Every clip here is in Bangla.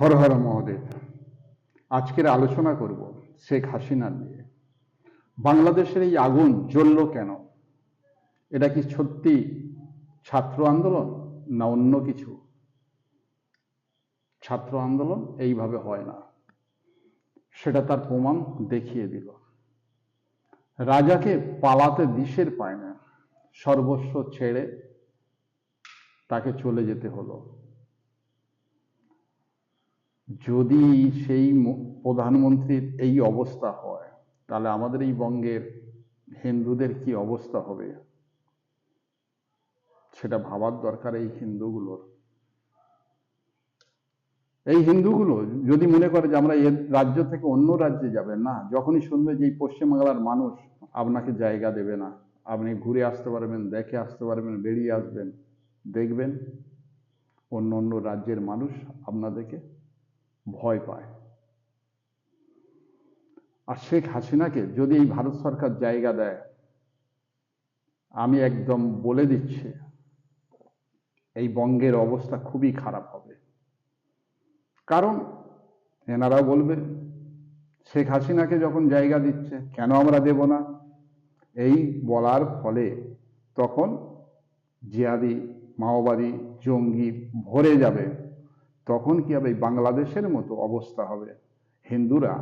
হর হর মহাদেব। আজকের আলোচনা করব শেখ হাসিনা নিয়ে। বাংলাদেশের এই আগুন জ্বলল কেন? এটা কি সত্যি ছাত্র আন্দোলন না অন্য কিছু? ছাত্র আন্দোলন এইভাবে হয় না। সেটা তার প্রমাণ দেখিয়ে দিল। রাজাকে পালাতে দিশের পায় না। সর্বস্ব ছেড়ে তাকে চলে যেতে হলো। যদি সেই প্রধানমন্ত্রীর এই অবস্থা হয়, তাহলে আমাদের এই বঙ্গের হিন্দুদের কি অবস্থা হবে? সেটা ভাবার দরকার এই হিন্দুগুলোর। এই হিন্দুগুলো যদি মনে করে যে আমরা এর রাজ্য থেকে অন্য রাজ্যে যাবে, না, যখনই শুনবে যে এই পশ্চিমবাংলার মানুষ আপনাকে জায়গা দেবে না, আপনি ঘুরে আসতে পারবেন, দেখে আসতে পারবেন, বেরিয়ে আসবেন, দেখবেন অন্য অন্য রাজ্যের মানুষ আপনাদেরকে ভয় পায়। আর শেখ হাসিনাকে যদি এই ভারত সরকার জায়গা দেয়, আমি একদম বলে দিচ্ছি, এই বঙ্গের অবস্থা খুবই খারাপ হবে। কারণ এনারা বলবেন শেখ হাসিনাকে যখন জায়গা দিচ্ছে, কেন আমরা দেব না? এই বলার ফলে তখন জিয়াদি মাওবাদী, জঙ্গি ভরে যাবে। তখন কি হবে? বাংলাদেশের মতো অবস্থা হবে। হিন্দুরা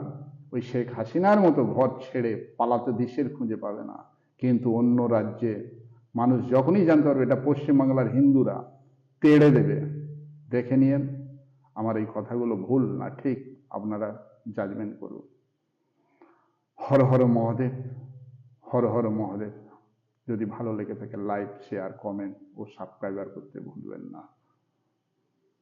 ওই শেখ হাসিনার মতো ঘর ছেড়ে পালাতে দেশের খুঁজে পাবে না। কিন্তু অন্য রাজ্যে মানুষ যখনই জানতে পারবে এটা পশ্চিমবাংলার হিন্দুরা, তেড়ে দেবে। দেখে নিয়েন, আমার এই কথাগুলো ভুল না, ঠিক আপনারা জাজমেন্ট করুন। হর হর মহাদেব, হর হর মহাদেব। যদি ভালো লেগে থাকে লাইক শেয়ার কমেন্ট ও সাবস্ক্রাইবার করতে ভুলবেন না।